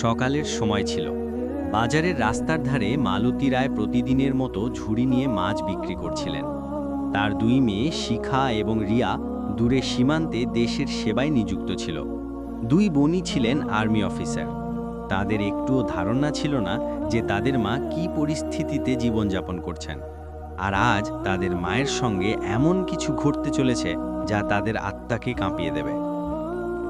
সকালের সময় ছিল। বাজারের রাস্তার ধারে মালতী রায় প্রতিদিনের মতো ঝুড়ি নিয়ে মাছ বিক্রি করছিলেন। তার দুই মেয়ে শিখা এবং রিয়া দূরে সীমান্তে দেশের সেবায় নিযুক্ত ছিল। দুই বোনই ছিলেন আর্মি অফিসার। তাদের একটুও ধারণা ছিল না যে তাদের মা কী পরিস্থিতিতে জীবনযাপন করছেন। আর আজ তাদের মায়ের সঙ্গে এমন কিছু ঘটতে চলেছে যা তাদের আত্মাকে কাঁপিয়ে দেবে।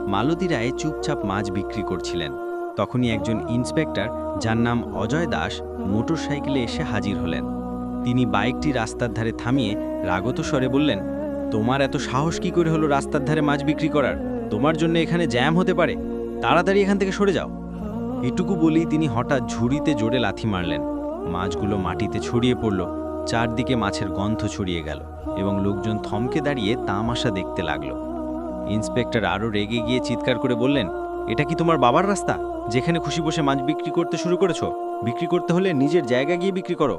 মালতী রায় চুপচাপ মাছ বিক্রি করছিলেন। তখনই একজন ইন্সপেক্টর, যার নাম অজয় দাস, মোটরসাইকেলে এসে হাজির হলেন। তিনি বাইকটি রাস্তার ধারে থামিয়ে রাগত স্বরে বললেন, তোমার এত সাহস কি করে হলো রাস্তার ধারে মাছ বিক্রি করার? তোমার জন্য এখানে জ্যাম হতে পারে। তাড়াতাড়ি এখান থেকে সরে যাও। এটুকু বলেই তিনি হঠাৎ ঝুড়িতে জোরে লাথি মারলেন। মাছগুলো মাটিতে ছড়িয়ে পড়ল, চারদিকে মাছের গন্ধ ছড়িয়ে গেল এবং লোকজন থমকে দাঁড়িয়ে তামাশা দেখতে লাগল। ইন্সপেক্টর আরও রেগে গিয়ে চিৎকার করে বললেন, এটা কি তোমার বাবার রাস্তা? যেখানে খুশি বসে মাছ বিক্রি করতে শুরু করেছ, বিক্রি করতে হলে নিজের জায়গা গিয়ে বিক্রি করো।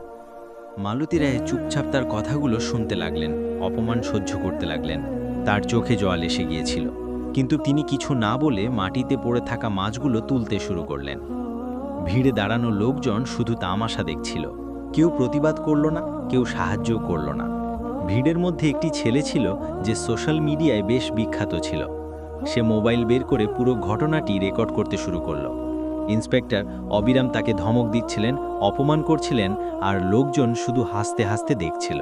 মালতী রায় চুপচাপ তার কথাগুলো শুনতে লাগলেন, অপমান সহ্য করতে লাগলেন। তার চোখে জল এসে গিয়েছিল। কিন্তু তিনি কিছু না বলে মাটিতে পড়ে থাকা মাছগুলো তুলতে শুরু করলেন। ভিড়ে দাঁড়ানো লোকজন শুধু তামাশা দেখছিল। কেউ প্রতিবাদ করল না, কেউ সাহায্যও করল না। ভিড়ের মধ্যে একটি ছেলে ছিল যে সোশ্যাল মিডিয়ায় বেশ বিখ্যাত ছিল। সে মোবাইল বের করে পুরো ঘটনাটি রেকর্ড করতে শুরু করল। ইন্সপেক্টর অবিরাম তাকে ধমক দিচ্ছিলেন, অপমান করছিলেন আর লোকজন শুধু হাসতে হাসতে দেখছিল।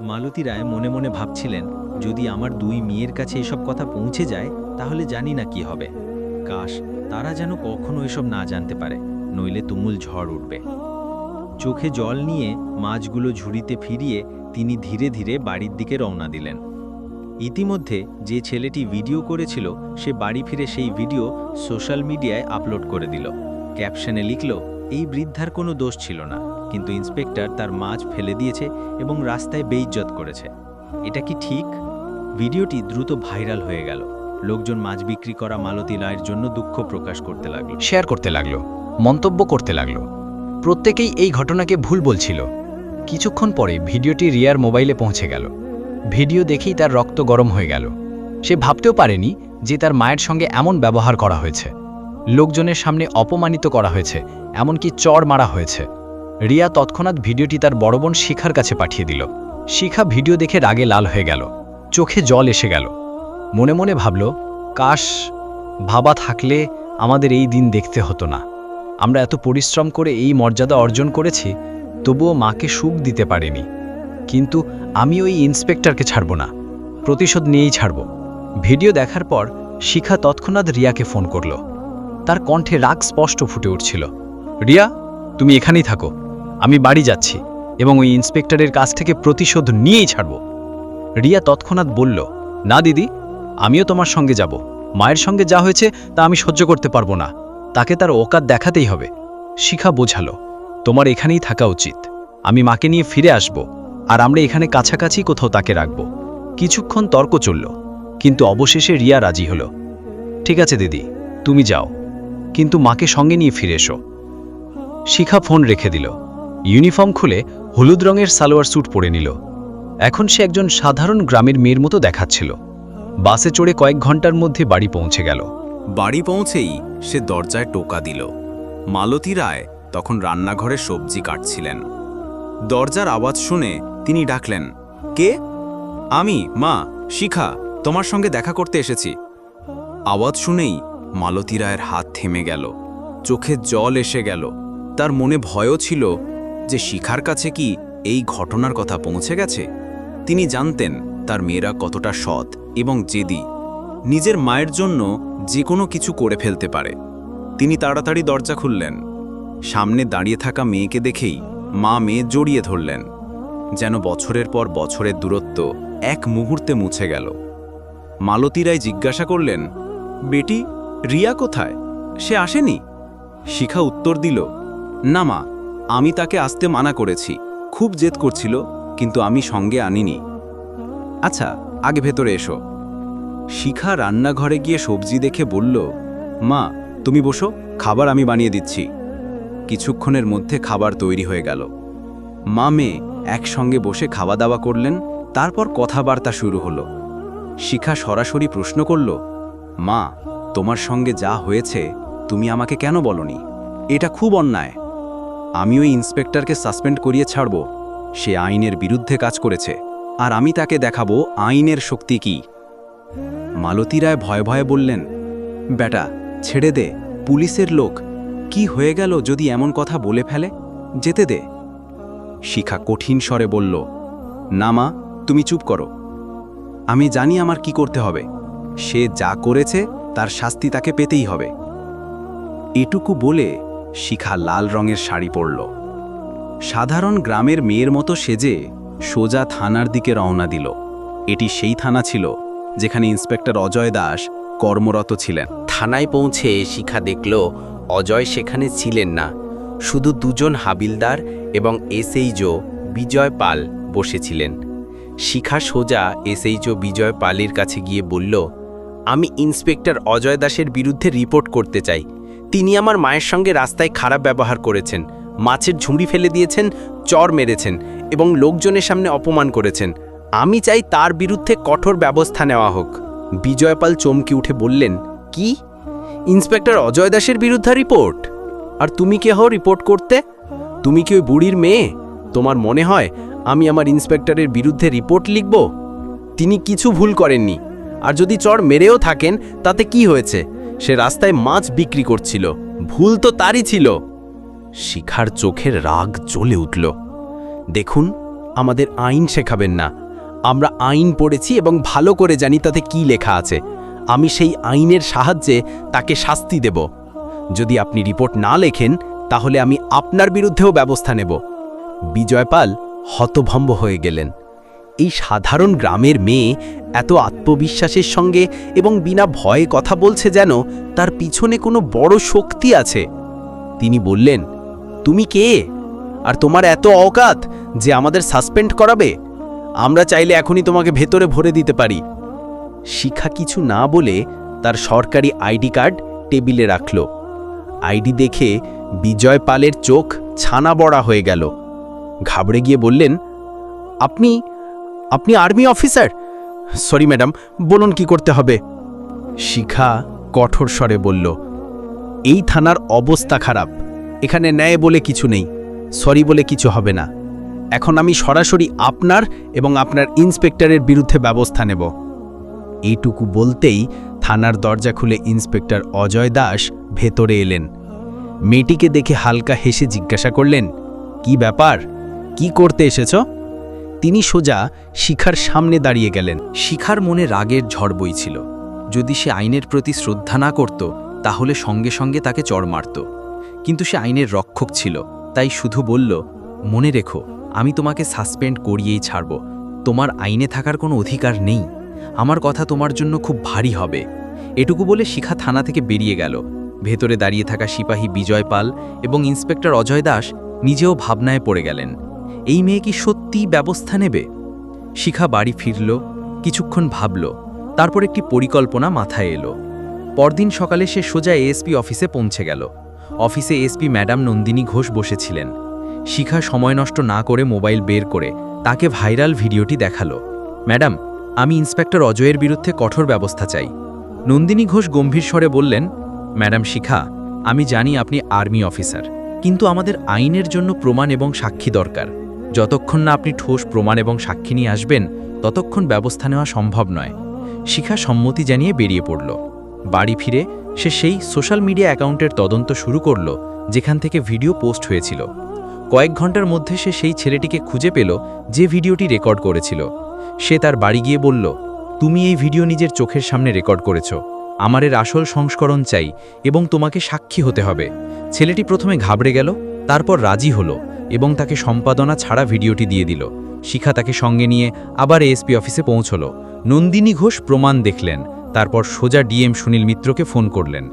মালতী রায় মনে মনে ভাবছিলেন, যদি আমার দুই মেয়ের কাছে এসব কথা পৌঁছে যায়, তাহলে জানি না কি হবে। কাশ, তারা যেন কখনো এসব না জানতে পারে, নইলে তুমুল ঝড় উঠবে। চোখে জল নিয়ে মাছগুলো ঝুড়িতে ফিরিয়ে তিনি ধীরে ধীরে বাড়ির দিকে রওনা দিলেন। ইতিমধ্যে যে ছেলেটি ভিডিও করেছিল, সে বাড়ি ফিরে সেই ভিডিও সোশ্যাল মিডিয়ায় আপলোড করে দিল। ক্যাপশনে লিখল, এই বৃদ্ধার কোনো দোষ ছিল না, কিন্তু ইন্সপেক্টর তার মাছ ফেলে দিয়েছে এবং রাস্তায় বেইজ্জত করেছে। এটা কি ঠিক? ভিডিওটি দ্রুত ভাইরাল হয়ে গেল। লোকজন মাছ বিক্রি করা মালতী রায়ের জন্য দুঃখ প্রকাশ করতে লাগল। শেয়ার করতে লাগল, মন্তব্য করতে লাগল। প্রত্যেকেই এই ঘটনাকে ভুল বলছিল। কিছুক্ষণ পরে ভিডিওটি রিয়ার মোবাইলে পৌঁছে গেল। ভিডিও দেখেই তার রক্ত গরম হয়ে গেল। সে ভাবতেও পারেনি যে তার মায়ের সঙ্গে এমন ব্যবহার করা হয়েছে। লোকজনের সামনে অপমানিত করা হয়েছে, এমনকি চড় মারা হয়েছে। রিয়া তৎক্ষণাৎ ভিডিওটি তার বড় বোন শিখার কাছে পাঠিয়ে দিল। শিখা ভিডিও দেখে রাগে লাল হয়ে গেল। চোখে জল এসে গেল। মনে মনে ভাবল, কাশ, ভাবা থাকলে আমাদের এই দিন দেখতে হতো না। আমরা এত পরিশ্রম করে এই মর্যাদা অর্জন করেছি, তবুও মাকে সুখ দিতে পারিনি। কিন্তু আমি ওই ইন্সপেক্টরকে ছাড়ব না। প্রতিশোধ নিয়েই ছাড়ব। ভিডিও দেখার পর শিখা তৎক্ষণাৎ রিয়াকে ফোন করল। তার কণ্ঠে রাগ স্পষ্ট ফুটে উঠছিল। রিয়া, তুমি এখানেই থাকো। আমি বাড়ি যাচ্ছি এবং ওই ইন্সপেক্টরের কাছ থেকে প্রতিশোধ নিয়েই ছাড়ব। রিয়া তৎক্ষণাৎ বলল, না দিদি, আমিও তোমার সঙ্গে যাব। মায়ের সঙ্গে যা হয়েছে তা আমি সহ্য করতে পারব না। তাকে তার ওকাত দেখাতেই হবে। শিখা বোঝালো, তোমার এখানেই থাকা উচিত। আমি মাকে নিয়ে ফিরে আসব। আর আমরা এখানে কাছাকাছি কোথাও তাকে রাখব। কিছুক্ষণ তর্ক চলল, কিন্তু অবশেষে রিয়া রাজি হলো। ঠিক আছে দিদি, তুমি যাও, কিন্তু মাকে সঙ্গে নিয়ে ফিরে এসো। শিখা ফোন রেখে দিল। ইউনিফর্ম খুলে হলুদ রঙের সালোয়ার স্যুট পরে নিল। এখন সে একজন সাধারণ গ্রামের মেয়ের মতো দেখাচ্ছিল। বাসে চড়ে কয়েক ঘণ্টার মধ্যে বাড়ি পৌঁছে গেল। বাড়ি পৌঁছেই সে দরজায় টোকা দিল। মালতী রায় তখন রান্নাঘরে সবজি কাটছিলেন। দরজার আওয়াজ শুনে তিনি ডাকলেন, কে? আমি, মা, শিখা, তোমার সঙ্গে দেখা করতে এসেছি। আওয়াজ শুনেই মালতী রায়ের হাত থেমে গেল, চোখে জল এসে গেল। তার মনে ভয়ও ছিল যে শিখার কাছে কি এই ঘটনার কথা পৌঁছে গেছে। তিনি জানতেন তার মেয়েরা কতটা সৎ এবং জেদি। নিজের মায়ের জন্য যে কোনো কিছু করে ফেলতে পারে। তিনি তাড়াতাড়ি দরজা খুললেন। সামনে দাঁড়িয়ে থাকা মেয়েকে দেখেই মা মেয়ে জড়িয়ে ধরলেন। যেন বছরের পর বছরের দূরত্ব এক মুহূর্তে মুছে গেল। মালতী রায় জিজ্ঞাসা করলেন, বেটি, রিয়া কোথায়? সে আসেনি? শিখা উত্তর দিল, না মা, আমি তাকে আসতে মানা করেছি। খুব জেদ করছিল, কিন্তু আমি সঙ্গে আনিনি। আচ্ছা আগে ভেতরে এসো। শিখা রান্নাঘরে গিয়ে সবজি দেখে বলল, মা, তুমি বসো, খাবার আমি বানিয়ে দিচ্ছি। কিছুক্ষণের মধ্যে খাবার তৈরি হয়ে গেল। মা মেয়ে একসঙ্গে বসে খাওয়া দাওয়া করলেন, তারপর কথাবার্তা শুরু হলো। শিখা সরাসরি প্রশ্ন করল, মা, তোমার সঙ্গে যা হয়েছে, তুমি আমাকে কেন বলনি? এটা খুব অন্যায়। আমি ওই ইন্সপেক্টরকে সাসপেন্ড করিয়ে ছাড়ব। সে আইনের বিরুদ্ধে কাজ করেছে, আর আমি তাকে দেখাবো আইনের শক্তি কি। মালতী রায় ভয়ে ভয়ে বললেন, বেটা, ছেড়ে দে, পুলিশের লোক। কি হয়ে গেল যদি এমন কথা বলে ফেলে? যেতে দে। শিখা কঠিন স্বরে বলল, না মা, তুমি চুপ করো। আমি জানি আমার কি করতে হবে। সে যা করেছে, তার শাস্তি তাকে পেতেই হবে। এটুকু বলে শিখা লাল রঙের শাড়ি পরল। সাধারণ গ্রামের মেয়ের মতো সেজে সোজা থানার দিকে রওনা দিল। এটি সেই থানা ছিল, যেখানে ইন্সপেক্টর অজয় দাস কর্মরত ছিলেন। থানায় পৌঁছে শিখা দেখল, অজয় সেখানে ছিলেন না। শুধু দুজন হাবিলদার এবং এসএইচও বিজয় পাল বসেছিলেন। শিখা সোজা এসএইচও বিজয় পালের কাছে গিয়ে বলল, আমি ইন্সপেক্টর অজয় দাসের বিরুদ্ধে রিপোর্ট করতে চাই। তিনি আমার মায়ের সঙ্গে রাস্তায় খারাপ ব্যবহার করেছেন, মাছের ঝুড়ি ফেলে দিয়েছেন, চর মেরেছেন এবং লোকজনের সামনে অপমান করেছেন। আমি চাই তার বিরুদ্ধে কঠোর ব্যবস্থা নেওয়া হোক। বিজয়পাল চমকে উঠে বললেন, কি? ইন্সপেক্টর অজয় দাসের বিরুদ্ধে রিপোর্ট? আর তুমি কে হও রিপোর্ট করতে? তুমি কি ওই বুড়ির মেয়ে? তোমার মনে হয় আমি আমার ইন্সপেক্টরের বিরুদ্ধে রিপোর্ট লিখব? তিনি কিছু ভুল করেননি। আর যদি চর মেরেও থাকেন, তাতে কি হয়েছে? সে রাস্তায় মাছ বিক্রি করছিল। ভুল তো তারই ছিল। শিখার চোখের রাগ জ্বলে উঠল। দেখুন, আমাদের আইন শেখাবেন না। আমরা আইন পড়েছি এবং ভালো করে জানি তাতে কি লেখা আছে। আমি সেই আইনের সাহায্যে তাকে শাস্তি দেব। যদি আপনি রিপোর্ট না লেখেন, তাহলে আমি আপনার বিরুদ্ধেও ব্যবস্থা নেব। বিজয়পাল হতভম্ব হয়ে গেলেন। এই সাধারণ গ্রামের মেয়ে এত আত্মবিশ্বাসের সঙ্গে এবং বিনা ভয়ে কথা বলছে যেন তার পিছনে কোনো বড় শক্তি আছে। তিনি বললেন, তুমি কে? আর তোমার এত অকাত যে আমাদের সাসপেন্ড করাবে? আমরা চাইলে এখনই তোমাকে ভেতরে ভরে দিতে পারি। শিখা কিছু না বলে তার সরকারি আইডি কার্ড টেবিলে রাখল। আইডি দেখে বিজয় পালের চোখ ছানা বড়া হয়ে গেল। ঘাবড়ে গিয়ে বললেন, আপনি আপনি আর্মি অফিসার? সরি ম্যাডাম, বলুন কি করতে হবে? শিখা কঠোর স্বরে বলল, এই থানার অবস্থা খারাপ। এখানে ন্যায় বলে কিছু নেই, সরি বলে কিছু হবে না। এখন আমি সরাসরি আপনার এবং আপনার ইন্সপেক্টরের বিরুদ্ধে ব্যবস্থা নেব। এইটুকু বলতেই থানার দরজা খুলে ইন্সপেক্টর অজয় দাস ভেতরে এলেন। মেয়েটিকে দেখে হালকা হেসে জিজ্ঞাসা করলেন, কি ব্যাপার? কি করতে এসেছ? তিনি সোজা শিখার সামনে দাঁড়িয়ে গেলেন। শিখার মনে রাগের ঝড় বইছিল। যদি সে আইনের প্রতি শ্রদ্ধা না করত, তাহলে সঙ্গে সঙ্গে তাকে চড় মারত। কিন্তু সে আইনের রক্ষক ছিল, তাই শুধু বলল, মনে রেখো, আমি তোমাকে সাসপেন্ড করিয়েই ছাড়ব। তোমার আইনে থাকার কোনো অধিকার নেই। আমার কথা তোমার জন্য খুব ভারী হবে। এটুকু বলে শিখা থানা থেকে বেরিয়ে গেল। ভেতরে দাঁড়িয়ে থাকা সিপাহী বিজয় পাল এবং ইন্সপেক্টর অজয় দাস নিজেও ভাবনায় পড়ে গেলেন, এই মেয়ে কি সত্যিই ব্যবস্থা নেবে? শিখা বাড়ি ফিরল, কিছুক্ষণ ভাবল, তারপর একটি পরিকল্পনা মাথায় এলো। পরদিন সকালে সে সোজা এএসপি অফিসে পৌঁছে গেল। অফিসে এসপি ম্যাডাম নন্দিনী ঘোষ বসেছিলেন। শিখা সময় নষ্ট না করে মোবাইল বের করে তাকে ভাইরাল ভিডিওটি দেখাল। ম্যাডাম, আমি ইন্সপেক্টর অজয়ের বিরুদ্ধে কঠোর ব্যবস্থা চাই। নন্দিনী ঘোষ গম্ভীর স্বরে বললেন ম্যাডাম শিখা, আমি জানি আপনি আর্মি অফিসার, কিন্তু আমাদের আইনের জন্য প্রমাণ এবং সাক্ষী দরকার। যতক্ষণ না আপনি ঠোস প্রমাণ এবং সাক্ষী নিয়ে আসবেন, ততক্ষণ ব্যবস্থা নেওয়া সম্ভব নয়। শিখা সম্মতি জানিয়ে বেরিয়ে পড়ল। বাড়ি ফিরে সে সেই সোশ্যাল মিডিয়া অ্যাকাউন্টের তদন্ত শুরু করল, যেখান থেকে ভিডিও পোস্ট হয়েছিল। কয়েক ঘণ্টার মধ্যে সে সেই ছেলেটিকে খুঁজে পেল, যে ভিডিওটি রেকর্ড করেছিল। সে তার বাড়ি গিয়ে বলল, তুমি এই ভিডিও নিজের চোখের সামনে রেকর্ড করেছ। আমার এর আসল সংস্করণ চাই এবং তোমাকে সাক্ষী হতে হবে। ছেলেটি প্রথমে ঘাবড়ে গেল, তারপর রাজি হলো এবং তাকে সম্পাদনা ছাড়া ভিডিওটি দিয়ে দিল। শিখা তাকে সঙ্গে নিয়ে আবার এএসপি অফিসে পৌঁছল। নন্দিনী ঘোষ প্রমাণ দেখলেন, তারপর সোজা ডিএম সুনীল মিত্রকে ফোন করলেন।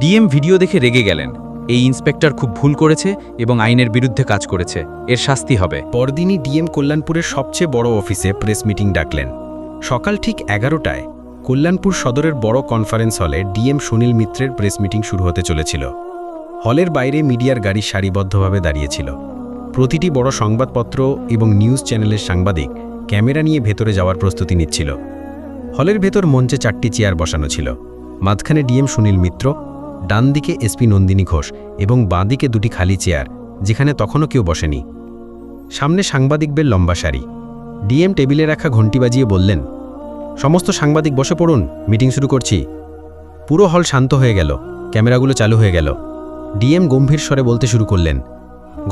ডিএম ভিডিও দেখে রেগে গেলেন। এই ইন্সপেক্টর খুব ভুল করেছে এবং আইনের বিরুদ্ধে কাজ করেছে। এর শাস্তি হবে। পরদিনই ডিএম কল্যাণপুরের সবচেয়ে বড় অফিসে প্রেস মিটিং ডাকলেন। সকাল ঠিক এগারোটায় কল্যাণপুর সদরের বড় কনফারেন্স হলে ডিএম সুনীল মিত্রের প্রেস মিটিং শুরু হতে চলেছিল। হলের বাইরে মিডিয়ার গাড়ি সারিবদ্ধভাবে দাঁড়িয়েছিল। প্রতিটি বড় সংবাদপত্র এবং নিউজ চ্যানেলের সাংবাদিক ক্যামেরা নিয়ে ভেতরে যাওয়ার প্রস্তুতি নিচ্ছিল। হলের ভেতর মঞ্চে চারটি চেয়ার বসানো ছিল। মাঝখানে ডিএম সুনীল মিত্র ডান দিকে এসপি নন্দিনী ঘোষ এবং বাঁ দিকে দুটি খালি চেয়ার, যেখানে তখনও কেউ বসেনি। সামনে সাংবাদিকদের লম্বা সারি। ডিএম টেবিলে রাখা ঘণ্টি বাজিয়ে বললেন সমস্ত সাংবাদিক বসে পড়ুন, মিটিং শুরু করছি। পুরো হল শান্ত হয়ে গেল, ক্যামেরাগুলো চালু হয়ে গেল। ডিএম গম্ভীর স্বরে বলতে শুরু করলেন,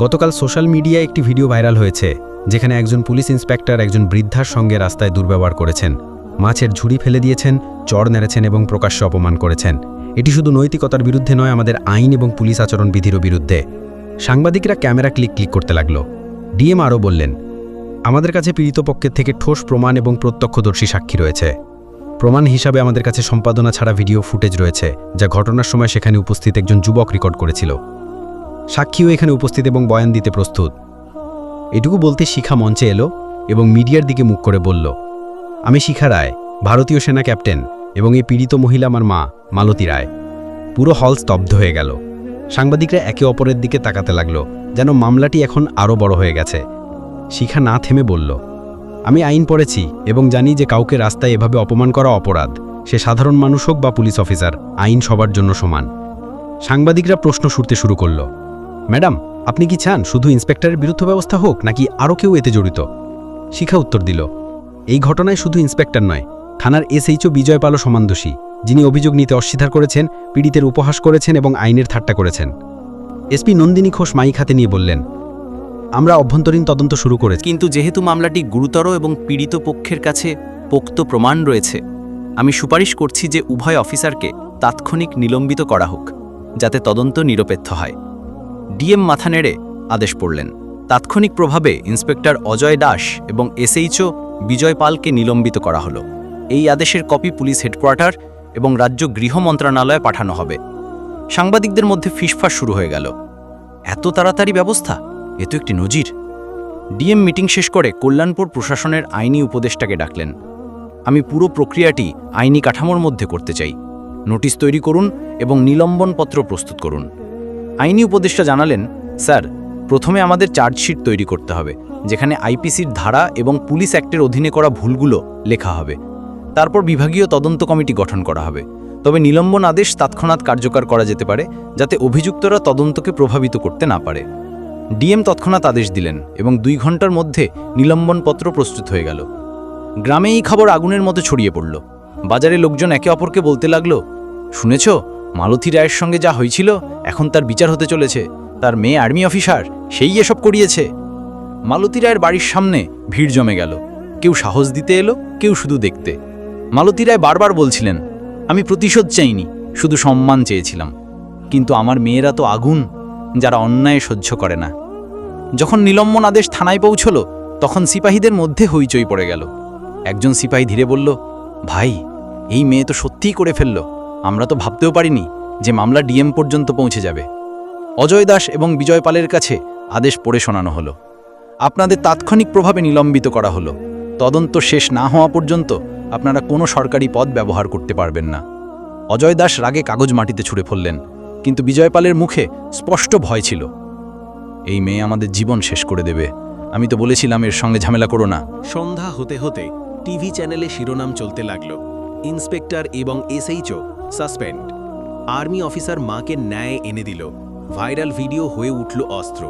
গতকাল সোশ্যাল মিডিয়ায় একটি ভিডিও ভাইরাল হয়েছে, যেখানে একজন পুলিশ ইন্সপেক্টর একজন বৃদ্ধার সঙ্গে রাস্তায় দুর্ব্যবহার করেছেন। মাছের ঝুড়ি ফেলে দিয়েছেন চড় নেড়েছেন এবং প্রকাশ্যে অপমান করেছেন। এটি শুধু নৈতিকতার বিরুদ্ধে নয়, আমাদের আইন এবং পুলিশ আচরণ বিধিরও বিরুদ্ধে। সাংবাদিকরা ক্যামেরা ক্লিক ক্লিক করতে লাগল। ডিএম আরও বললেন আমাদের কাছে পীড়িত পক্ষের থেকে ঠোস প্রমাণ এবং প্রত্যক্ষদর্শী সাক্ষী রয়েছে। প্রমাণ হিসাবে আমাদের কাছে সম্পাদনা ছাড়া ভিডিও ফুটেজ রয়েছে, যা ঘটনার সময় সেখানে উপস্থিত একজন যুবক রেকর্ড করেছিল। সাক্ষীও এখানে উপস্থিত এবং বয়ান দিতে প্রস্তুত। এটুকু বলতে শিখা মঞ্চে এলো এবং মিডিয়ার দিকে মুখ করে বলল, আমি শিখা রায়, ভারতীয় সেনা ক্যাপ্টেন এবং এই পীড়িত মহিলা আমার মা, মালতী রায়। পুরো হল স্তব্ধ হয়ে গেল। সাংবাদিকরা একে অপরের দিকে তাকাতে লাগল, যেন মামলাটি এখন আরও বড় হয়ে গেছে। শিখা না থেমে বলল, আমি আইন পড়েছি এবং জানি যে কাউকে রাস্তায় এভাবে অপমান করা অপরাধ। সে সাধারণ মানুষ হোক বা পুলিশ অফিসার, আইন সবার জন্য সমান। সাংবাদিকরা প্রশ্ন শুরতে শুরু করল, ম্যাডাম, আপনি কি চান শুধু ইন্সপেক্টরের বিরুদ্ধে ব্যবস্থা হোক, নাকি আরও কেউ এতে জড়িত? শিখা উত্তর দিল, এই ঘটনায় শুধু ইন্সপেক্টর নয়, থানার এসএইচও বিজয় পালও সমান দোষী, যিনি অভিযোগ নিতে অস্বীকার করেছেন, পীড়িতের উপহাস করেছেন এবং আইনের ঠাট্টা করেছেন। এসপি নন্দিনী ঘোষ মাইক হাতে নিয়ে বললেন আমরা অভ্যন্তরীণ তদন্ত শুরু করেছি। কিন্তু যেহেতু মামলাটি গুরুতর এবং পীড়িত পক্ষের কাছে পোক্ত প্রমাণ রয়েছে, আমি সুপারিশ করছি যে উভয় অফিসারকে তাৎক্ষণিক নিলম্বিত করা হোক, যাতে তদন্ত নিরপেক্ষ হয়। ডিএম মাথা নেড়ে আদেশ পড়লেন। তাৎক্ষণিক প্রভাবে ইন্সপেক্টর অজয় দাস এবং এসএইচও বিজয় পালকে নিলম্বিত করা হলো। এই আদেশের কপি পুলিশ হেডকোয়ার্টার এবং রাজ্য গৃহ মন্ত্রণালয়ে পাঠানো হবে। সাংবাদিকদের মধ্যে ফিসফাস শুরু হয়ে গেল। এত তাড়াতাড়ি ব্যবস্থা? এ তো একটি নজির। ডিএম মিটিং শেষ করে কল্যাণপুর প্রশাসনের আইনি উপদেষ্টাকে ডাকলেন। আমি পুরো প্রক্রিয়াটি আইনি কাঠামোর মধ্যে করতে চাই। নোটিশ তৈরি করুন এবং নিলম্বনপত্র প্রস্তুত করুন। আইনি উপদেষ্টা জানালেন, স্যার, প্রথমে আমাদের চার্জশিট তৈরি করতে হবে, যেখানে আইপিসির ধারা এবং পুলিশ অ্যাক্টের অধীনে করা ভুলগুলো লেখা হবে। তারপর বিভাগীয় তদন্ত কমিটি গঠন করা হবে। তবে নিলম্বন আদেশ তৎক্ষণাৎ কার্যকর করা যেতে পারে, যাতে অভিযুক্তরা তদন্তকে প্রভাবিত করতে না পারে। ডিএম তৎক্ষণাৎ আদেশ দিলেন এবং দুই ঘণ্টার মধ্যে নিলম্বনপত্র প্রস্তুত হয়ে গেল। গ্রামে এই খবর আগুনের মতো ছড়িয়ে পড়ল। বাজারে লোকজন একে অপরকে বলতে লাগল, শুনেছ, মালতী রায়ের সঙ্গে যা হয়েছিল, এখন তার বিচার হতে চলেছে। তার মেয়ে আর্মি অফিসার, সেই এসব করিয়েছে। মালতী রায়ের বাড়ির সামনে ভিড় জমে গেল। কেউ সাহস দিতে এলো, কেউ শুধু দেখতে। মালতী রায় বারবার বলছিলেন, আমি প্রতিশোধ চাইনি, শুধু সম্মান চেয়েছিলাম। কিন্তু আমার মেয়েরা তো আগুন, যারা অন্যায় সহ্য করে না। যখন নিলম্বন আদেশ থানায় পৌঁছল, তখন সিপাহীদের মধ্যে হইচই পড়ে গেল। একজন সিপাহী ধীরে বলল, ভাই, এই মেয়ে তো সত্যিই করে ফেলল। আমরা তো ভাবতেও পারিনি যে মামলা ডিএম পর্যন্ত পৌঁছে যাবে। অজয় দাস এবং বিজয় পালের কাছে আদেশ পড়ে শোনানো হলো। আপনাদের তাৎক্ষণিক প্রভাবে নিলম্বিত করা হলো। তদন্ত শেষ না হওয়া পর্যন্ত আপনারা কোনো সরকারি পদ ব্যবহার করতে পারবেন না। অজয় দাস রাগে কাগজ মাটিতে ছুঁড়ে ফেললেন, কিন্তু বিজয়পালের মুখে স্পষ্ট ভয় ছিল। এই মেয়ে আমাদের জীবন শেষ করে দেবে। আমি তো বলেছিলাম এর সঙ্গে ঝামেলা করো না। সন্ধ্যা হতে হতে টিভি চ্যানেলে শিরোনাম চলতে লাগল। ইন্সপেক্টর এবং এসএইচও সাসপেন্ড। আর্মি অফিসার মাকে ন্যায় এনে দিল। ভাইরাল ভিডিও হয়ে উঠল অস্ত্র।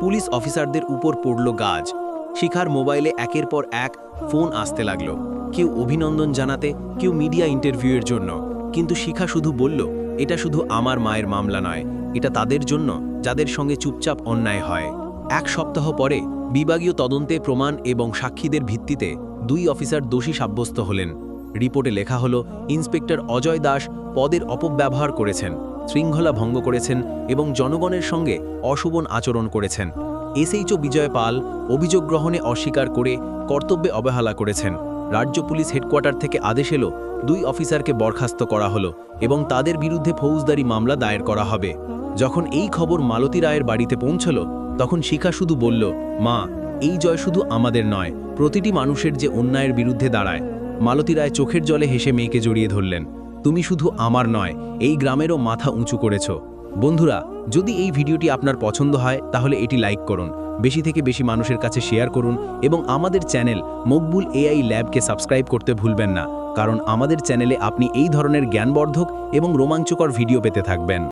পুলিশ অফিসারদের উপর পড়ল গাজ। শিখার মোবাইলে একের পর এক ফোন আসতে লাগল। কেউ অভিনন্দন জানাতে, কেউ মিডিয়া ইন্টারভিউয়ের জন্য। কিন্তু শিখা শুধু বলল, এটা শুধু আমার মায়ের মামলা নয় এটা তাদের জন্য যাদের সঙ্গে চুপচাপ অন্যায় হয়। এক সপ্তাহ পরে বিভাগীয় তদন্তে প্রমাণ এবং সাক্ষীদের ভিত্তিতে দুই অফিসার দোষী সাব্যস্ত হলেন। রিপোর্টে লেখা হলো, ইন্সপেক্টর অজয় দাস পদের অপব্যবহার করেছেন, শৃঙ্খলা ভঙ্গ করেছেন এবং জনগণের সঙ্গে অশোভন আচরণ করেছেন। এসএইচও বিজয় পাল অভিযোগ গ্রহণে অস্বীকার করে কর্তব্যে অবহেলা করেছেন। রাজ্য পুলিশ হেডকোয়ার্টার থেকে আদেশ এলো দুই অফিসারকে বরখাস্ত করা হলো এবং তাদের বিরুদ্ধে ফৌজদারি মামলা দায়ের করা হবে। যখন এই খবর মালতী রায়ের বাড়িতে পৌঁছল, তখন শিখা শুধু বলল, মা, এই জয় শুধু আমাদের নয়, প্রতিটি মানুষের যে অন্যায়ের বিরুদ্ধে দাঁড়ায়। মালতী রায় চোখের জলে হেসে মেয়েকে জড়িয়ে ধরলেন, তুমি শুধু আমার নয়, এই গ্রামেরও মাথা উঁচু করেছ। বন্ধুরা, যদি এই ভিডিওটি আপনার পছন্দ হয়, তাহলে এটি লাইক করুন, বেশি থেকে বেশি মানুষের কাছে শেয়ার করুন এবং আমাদের চ্যানেল মকবুল এআই ল্যাবকে সাবস্ক্রাইব করতে ভুলবেন না। কারণ আমাদের চ্যানেলে আপনি এই ধরনের জ্ঞানবর্ধক এবং রোমাঞ্চকর ভিডিও পেতে থাকবেন।